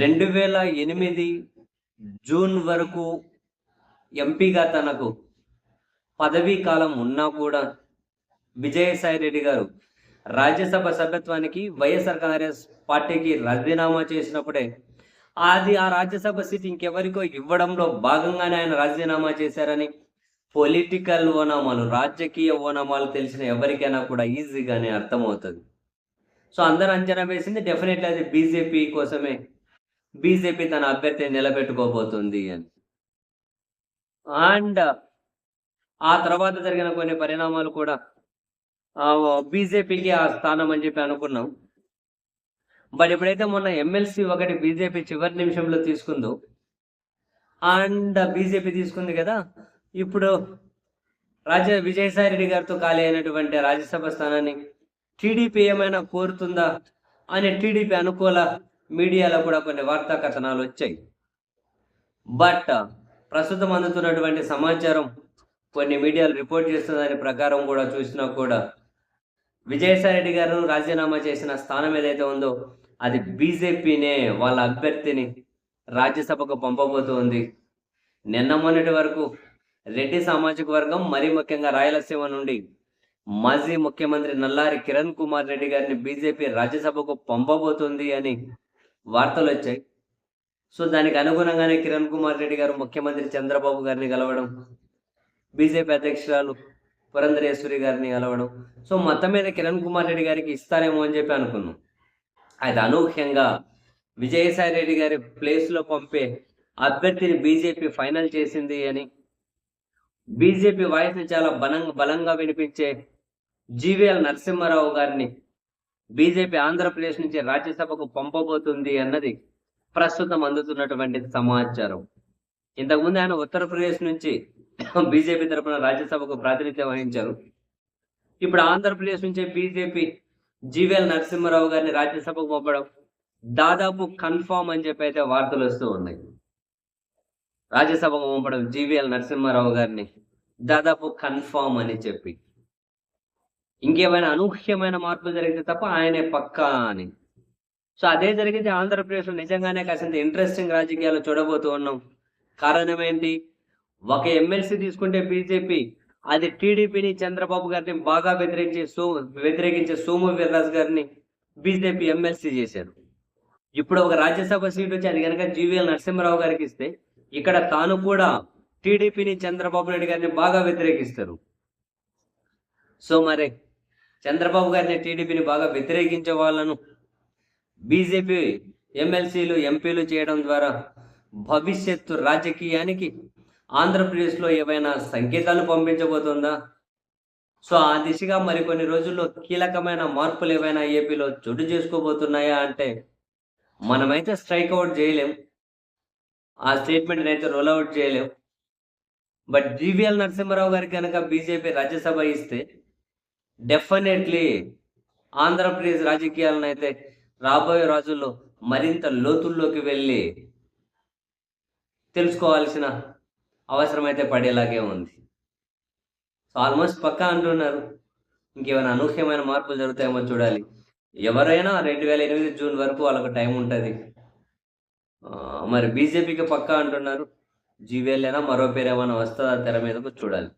రెండు వేల ఎనిమిది జూన్ వరకు ఎంపీగా తనకు పదవీ కాలం ఉన్నా కూడా విజయసాయి రెడ్డి గారు రాజ్యసభ సభ్యత్వానికి వైఎస్ఆర్ కాంగ్రెస్ పార్టీకి రాజీనామా చేసినప్పుడే అది ఆ రాజ్యసభ సీట్ ఇంకెవరికో ఇవ్వడంలో భాగంగానే ఆయన రాజీనామా చేశారని పొలిటికల్ ఓనామాలు రాజకీయ ఓనామాలు తెలిసిన ఎవరికైనా కూడా ఈజీగానే అర్థమవుతుంది. సో అందరూ అంచనా వేసింది డెఫినెట్లీ అది బీజేపీ కోసమే. బీజేపీ తన అభ్యర్థిని నిలబెట్టుకోబోతుంది అని. అండ్ ఆ తర్వాత జరిగిన కొన్ని పరిణామాలు కూడా బీజేపీకి ఆ స్థానం అని చెప్పి అనుకున్నాం. బట్ ఎప్పుడైతే మొన్న ఎమ్మెల్సీ ఒకటి బీజేపీ చివరి నిమిషంలో తీసుకుందో అండ్ బీజేపీ తీసుకుంది కదా ఇప్పుడు రాజ విజయసాయి రెడ్డి గారితో ఖాళీ అయినటువంటి రాజ్యసభ స్థానాన్ని టీడీపీ ఏమైనా కోరుతుందా అని టీడీపీ అనుకూల మీడియాలో కూడా కొన్ని వార్తా కథనాలు వచ్చాయి. బట్ ప్రస్తుతం అందుతున్నటువంటి సమాచారం కొన్ని మీడియాలు రిపోర్ట్ చేస్తున్న దాని ప్రకారం కూడా చూసినా కూడా విజయసాయి రెడ్డి గారు రాజీనామా చేసిన స్థానం ఏదైతే ఉందో అది బీజేపీనే వాళ్ళ అభ్యర్థిని రాజ్యసభకు పంపబోతోంది. నిన్న మొన్నటి వరకు రెడ్డి సామాజిక వర్గం మరీ ముఖ్యంగా రాయలసీమ నుండి మాజీ ముఖ్యమంత్రి నల్లారి కిరణ్ కుమార్ రెడ్డి గారిని బీజేపీ రాజ్యసభకు పంపబోతుంది అని వార్తలు వచ్చాయి. సో దానికి అనుగుణంగానే కిరణ్ కుమార్ రెడ్డి గారు ముఖ్యమంత్రి చంద్రబాబు గారిని కలవడం బీజేపీ అధ్యక్షురాలు పురంధరేశ్వరి గారిని కలవడం సో మొత్తం మీద కిరణ్ కుమార్ రెడ్డి గారికి ఇస్తారేమో అని చెప్పి అనుకున్నాం. అది అనూహ్యంగా విజయసాయి రెడ్డి గారి ప్లేస్లో పంపే అభ్యర్థిని బీజేపీ ఫైనల్ చేసింది అని బీజేపీ వాయిస్ని చాలా బలంగా బలంగా వినిపించే జీవీఎల్ నరసింహారావు గారిని బీజేపీ ఆంధ్రప్రదేశ్ నుంచి రాజ్యసభకు పంపబోతుంది అన్నది ప్రస్తుతం అందుతున్నటువంటి సమాచారం. ఇంతకుముందు ఆయన ఉత్తరప్రదేశ్ నుంచి బీజేపీ తరఫున రాజ్యసభకు ప్రాతినిధ్యం వహించారు. ఇప్పుడు ఆంధ్రప్రదేశ్ నుంచి బీజేపీ జీవీఎల్ నరసింహారావు గారిని రాజ్యసభకు పంపడం దాదాపు కన్ఫామ్ అని చెప్పి అయితే వార్తలు వస్తూ ఉన్నాయి. రాజ్యసభకు పంపడం జీవీఎల్ నరసింహారావు గారిని దాదాపు కన్ఫామ్ అని చెప్పి. ఇంకేమైనా అనూహ్యమైన మార్పులు జరిగితే తప్ప ఆయనే పక్కా అని. సో అదే జరిగితే ఆంధ్రప్రదేశ్లో నిజంగానే కాసింత ఇంట్రెస్టింగ్ రాజకీయాలు చూడబోతూ ఉన్నాం. కారణం ఏంటి? ఒక ఎమ్మెల్సీ తీసుకుంటే బీజేపీ అది టీడీపీని చంద్రబాబు గారిని బాగా వ్యతిరేకించే సో వ్యతిరేకించే సోము వీర్రాజు గారిని బీజేపీ ఎమ్మెల్సీ చేశారు. ఇప్పుడు ఒక రాజ్యసభ సీట్ వచ్చి అది కనుక జీవీఎల్ నరసింహారావు గారికి ఇస్తే ఇక్కడ తాను కూడా టీడీపీని చంద్రబాబు నాయుడు గారిని బాగా వ్యతిరేకిస్తారు. సో మరి చంద్రబాబు గారిని టీడీపీని బాగా వ్యతిరేకించే వాళ్ళను బీజేపీ ఎమ్మెల్సీలు ఎంపీలు చేయడం ద్వారా భవిష్యత్తు రాజకీయానికి ఆంధ్రప్రదేశ్లో ఏవైనా సంకేతాలు పంపించబోతుందా? సో ఆ దిశగా మరికొన్ని రోజుల్లో కీలకమైన మార్పులు ఏవైనా ఏపీలో చోటు చేసుకోబోతున్నాయా అంటే మనమైతే స్ట్రైక్ అవుట్ చేయలేం. ఆ స్టేట్మెంట్ని అయితే రోల్ అవుట్ చేయలేం. బట్ జీవీఎల్ నరసింహారావు గారికి కనుక బీజేపీ రాజ్యసభ ఇస్తే డెఫినెట్లీ ఆంధ్రప్రదేశ్ రాజకీయాలను అయితే రాబోయే రోజుల్లో మరింత లోతుల్లోకి వెళ్ళి తెలుసుకోవాల్సిన అవసరం అయితే పడేలాగే ఉంది. సో ఆల్మోస్ట్ పక్కా అంటున్నారు. ఇంకేమైనా అనూహ్యమైన మార్పులు జరుగుతాయేమో చూడాలి. ఎవరైనా రెండు వేల ఎనిమిది జూన్ వరకు వాళ్ళకు టైం ఉంటుంది. మరి బీజేపీకి పక్కా అంటున్నారు. జీవీఎల్ అయినా మరో పేరు ఏమైనా వస్తుందా తెర మీదకు చూడాలి.